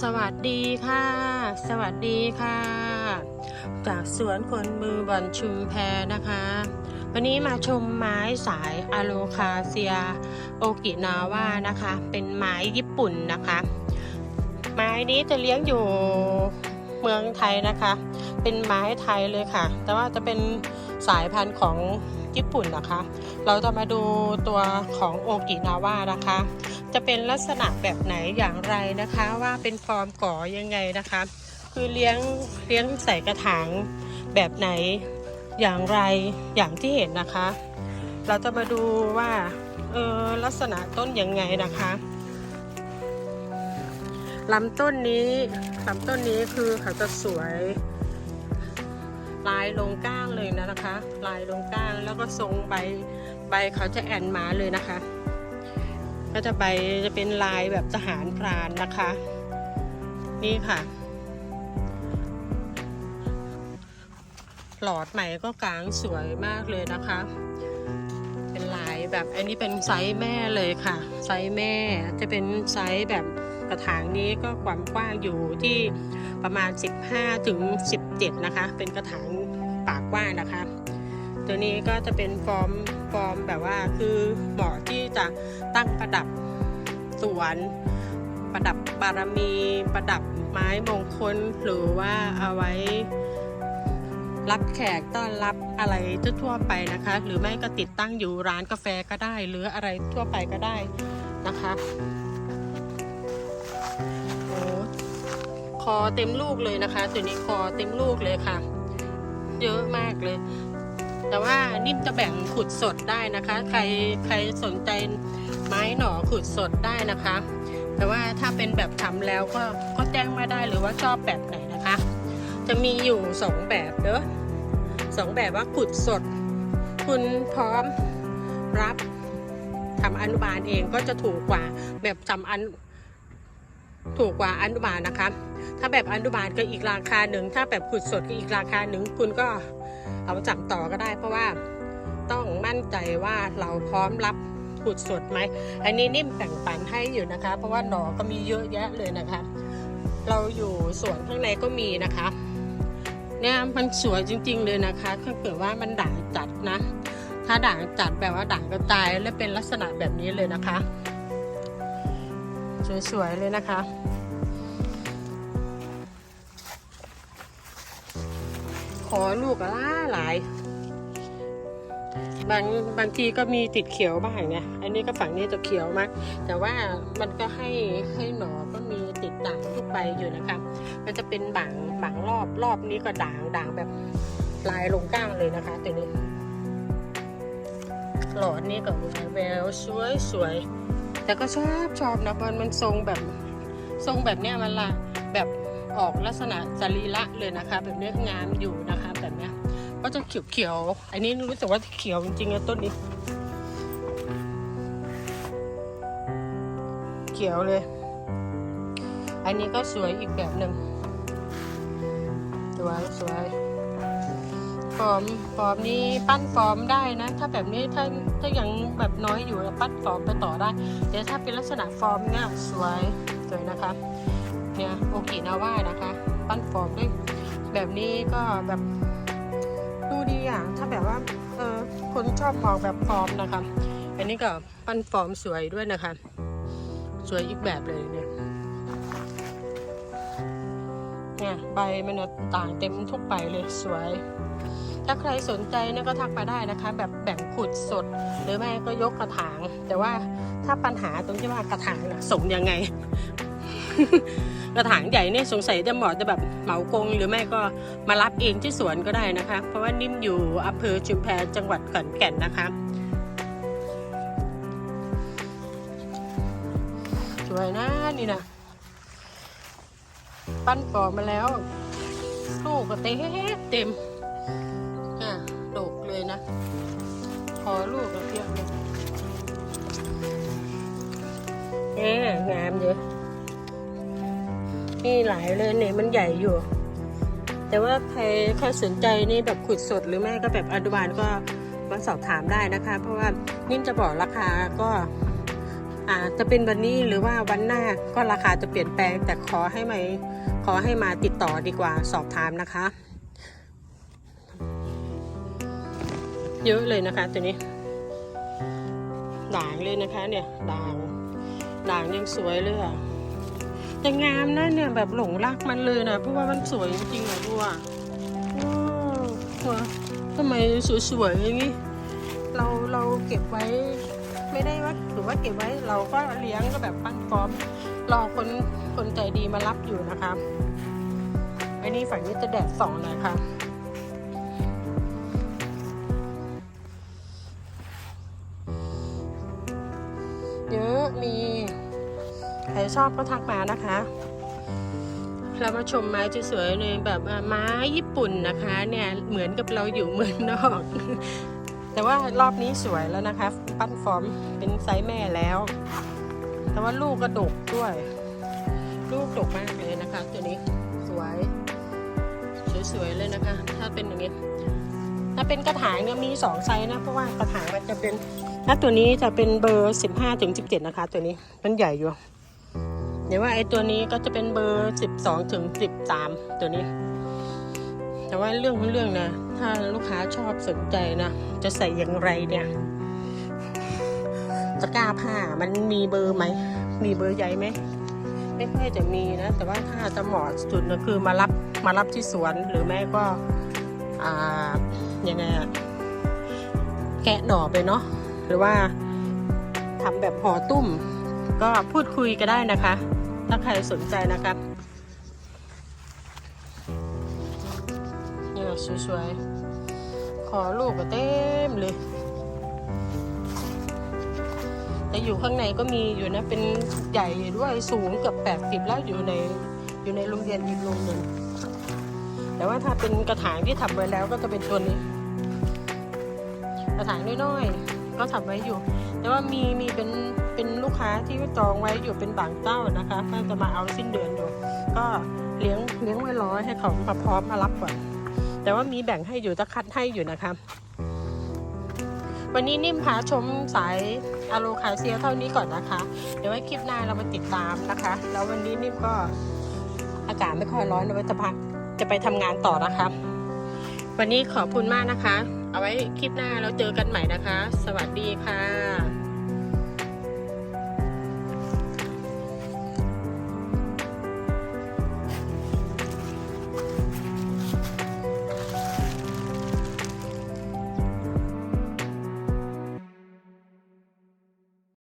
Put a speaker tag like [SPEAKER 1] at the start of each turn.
[SPEAKER 1] สวัสดีค่ะ สวัสดีค่ะ จากสวนคนมือบอนชุมแพนะคะ วันนี้มาชมไม้สายอะโลคาเซียโอกินาว่านะคะ เป็นไม้ญี่ปุ่นนะคะ ไม้นี้จะเลี้ยงอยู่เมืองไทยนะคะ เป็นไม้ไทยเลยค่ะ แต่ว่าจะเป็นสายพันธุ์ของ ญี่ปุ่นนะคะ เราจะมาดูตัวของโอกินาว่านะคะ จะเป็นลักษณะแบบไหนอย่างไรนะคะว่าเป็นฟอร์มก่อยังไงนะคะ คือเลี้ยงเลี้ยงใส่กระถางแบบไหนอย่างไรอย่างที่เห็นนะคะ เราจะมาดูว่าเออลักษณะต้นยังไงนะคะลำต้นนี้ลำต้นนี้คือเขาจะสวย ลายลงก้างเลยนะนะคะ ลายลงก้างแล้วก็ทรงใบใบเขาจะแอนมาเลยนะคะ ก็จะใบจะเป็นลายแบบทหารพรานนะคะ นี่ค่ะ หลอดใหม่ก็กลางสวยมากเลยนะคะ เป็นลายแบบอันนี้เป็นไซส์แม่เลยค่ะ ไซส์แม่จะเป็นไซส์แบบกระถางนี้ก็ความกว้างอยู่ที่ ประมาณ 15ถึง17 นะคะ เป็นกระถางปากกว้างนะคะ ตัวนี้ก็จะเป็นฟอร์มฟอร์มแบบว่าคือเหมาะที่จะตั้งประดับสวน ประดับบารมีประดับไม้มงคลหรือว่าเอาไว้รับแขกต้อนรับอะไรทั่วไปนะคะ หรือไม่ก็ติดตั้งอยู่ร้านกาแฟก็ได้ หรืออะไรทั่วไปก็ได้นะคะ คอเต็มลูกเลยนะคะ ตัวนี้คอเต็มลูกเลยค่ะ เยอะมากเลย แต่ว่านิ่มจะแบ่งขุดสดได้นะคะ ใครใครสนใจไม้หน่อขุดสดได้นะคะ แต่ว่าถ้าเป็นแบบทำแล้วก็ก็แจ้งมาได้หรือว่าชอบแบบไหนนะคะ จะมีอยู่สองแบบเด้อสองแบบว่าขุดสด คุณพร้อมรับทำอนุบาลเองก็จะถูกกว่าแบบทำอัน ถูกกว่าอนุบาลนะคะ ถ้าแบบอนุบาลก็อีกราคาหนึ่ง ถ้าแบบขุดสดก็อีกราคาหนึ่ง คุณก็เอาจับต่อก็ได้ เพราะว่าต้องมั่นใจว่าเราพร้อมรับขุดสดไหม อันนี้นิ่มแบ่งปันให้อยู่นะคะ เพราะว่าหนอก็มีเยอะแยะเลยนะคะ เราอยู่สวนข้างในก็มีนะคะ เนี่ยมันสวยจริง ๆ เลยนะคะถ้าเกิดว่ามันด่างจัดนะ ถ้าด่างจัดแบบว่าด่างกระจายและเป็นลักษณะแบบนี้เลยนะคะ สวยๆเลยนะคะ ขอลูกล่าหลาย บางบางทีก็มีติดเขียวบ้างไงอันนี้ก็ฝั่งนี้จะเขียวมาก แต่ว่ามันก็ให้ให้หนอก็มีติดด่างทุกใบอยู่นะคะมันจะเป็นบางบางรอบรอบนี้ก็ด่างด่างแบบลายลงก้างเลยนะคะตัวนี้หลอดนี้ก็แววสวยสวย แต่ก็ชอบชอบนะมันมันทรงแบบทรงแบบเนี้ยมันละแบบออกลักษณะจรีละเลยนะคะ แบบเนี้ยงามอยู่นะคะแบบเนี้ยก็จะเขียวเขียวๆอันนี้รู้สึกว่าเขียวจริงๆนะต้นนี้ เขียวเลย อันนี้ก็สวยอีกแบบหนึ่งสวยสวย ฟอร์มฟอร์มนี้ปั้นฟอร์มได้นะ ถ้าแบบนี้ถ้าถ้ายังแบบน้อยอยู่ปั้นฟอร์มไปต่อได้แต่ถ้าเป็นลักษณะฟอร์มเนี่ยสวยสวยนะคะเนี่ยโอกินาว่านะคะ ปั้นฟอร์มด้วยแบบนี้ก็แบบดูดีอะถ้าแบบว่าเออคนชอบมองแบบฟอร์มนะคะ อันนี้ก็ปั้นฟอร์มสวยด้วยนะคะ สวยอีกแบบเลยเนี่ย เนี่ยใบมันน่ะต่างเต็มทุกใบเลยสวย ถ้าใครสนใจเนี่ยก็ทักมาได้นะคะ แบบแบ่งขุดสด หรือไม่ก็ยกกระถาง แต่ว่าถ้าปัญหาตรงที่ว่ากระถางน่ะส่งยังไง กระถางใหญ่เนี่ยสงสัยจะเหมาะจะแบบเหมากง หรือไม่ก็มารับเองที่สวนก็ได้นะคะ เพราะว่านิ่มอยู่อำเภอชุมแพจังหวัดขอนแก่นนะคะสวยนะนี่นะ ปั้นปอมาแล้วลูกก็เต็มเต็มอะดกเลยนะพอลูกก็เพียบเลยเอ๊งามเยอะนี่หลายเลยเนี่ยมันใหญ่อยู่ แต่ว่าใครใครสนใจนี่แบบขุดสดหรือไม่ก็แบบอนุบาลก็มาสอบถามได้นะคะ เพราะว่านิ่มจะบอกราคาก็ อาจจะเป็นวันนี้หรือว่าวันหน้าก็ราคาจะเปลี่ยนแปลง แต่ขอให้มาขอให้มาติดต่อดีกว่าสอบถามนะคะ เยอะเลยนะคะตัวนี้ด่างเลยนะคะ เนี่ยด่างด่างยังสวยเลยอะแต่งามนะเนี่ยแบบหลงรักมันเลยนะเพราะว่ามันสวยจริงๆอะบัวว้าวหัวทำไมสวยๆอย่างนี้เราเราเก็บไว้ ไม่ได้ว่าหรือว่าเก็บไว้เราก็เลี้ยงก็แบบปั้นฟอร์มรอคนคนใจดีมารับอยู่นะคะไอันนี้ฝั่งนี้จะแดดส่องหน่อยค่ะเยอะมีใครชอบก็ทักมานะคะเรามาชมไม้สวยๆเลยแบบไม้ญี่ปุ่นนะคะ เนี่ยเหมือนกับเราอยู่เมืองนอก แต่ว่ารอบนี้สวยแล้วนะคะ ปั้นฟอร์มเป็นไซส์แม่แล้ว แต่ว่าลูกกระดกด้วย ลูกดกมากเลยนะคะ ตัวนี้สวยสวยๆเลยนะคะ ถ้าเป็นอย่างนี้ ถ้าเป็นกระถางเนี่ยมีสองไซส์นะ เพราะว่ากระถางมันจะเป็น ถ้าตัวนี้จะเป็นเบอร์สิบห้าถึงสิบเจ็ดนะคะ ตัวนี้มันใหญ่อยู่ เดี๋ยวว่าไอ้ตัวนี้ก็จะเป็นเบอร์สิบสองถึงสิบสามตัวนี้ แต่ว่าเรื่องของเรื่องนะถ้าลูกค้าชอบสนใจนะจะใส่อย่างไรเนี่ยตะกร้าผ้ามันมีเบอร์ไหมมีเบอร์ใหญ่ไหมไม่ค่อยจะมีนะ แต่ว่าถ้าจะเหมาะสุดนะคือมารับมารับที่สวนหรือแม่ก็อ่ายังไงอะแกะหน่อไปเนาะหรือว่าทำแบบห่อตุ้ม ก็พูดคุยก็ได้นะคะ ถ้าใครสนใจนะครับ สวยๆ ขอลูกก็เต็มเลย แต่อยู่ข้างในก็มีอยู่นะ เป็นใหญ่ด้วยสูงเกือบแปดสิบแล้วอยู่ในอยู่ในโรงเรียนอีกโรงหนึ่งแต่ว่าถ้าเป็นกระถางที่ทำไว้แล้วก็จะเป็นตัวนี้ กระถางน้อยๆก็ทำไว้อยู่ แต่ว่ามีมีเป็นเป็นลูกค้าที่จองไว้อยู่เป็นบางเจ้านะคะก็จะมาเอาสิ้นเดือนอยู่ ก็เลี้ยงเลี้ยงไว้ร้อยให้เขามาพร้อมมารับก่อน แต่ว่ามีแบ่งให้อยู่จะคัดให้อยู่นะคะ วันนี้นิ่มพาชมสายอะโลคาเซียเท่านี้ก่อนนะคะ เดี๋ยวไว้คลิปหน้าเรามาติดตามนะคะ แล้ววันนี้นิ่มก็อากาศไม่ค่อยร้อนเราจะพักจะไปทำงานต่อนะคะ วันนี้ขอบคุณมากนะคะ เอาไว้คลิปหน้าเราเจอกันใหม่นะคะ สวัสดีค่ะ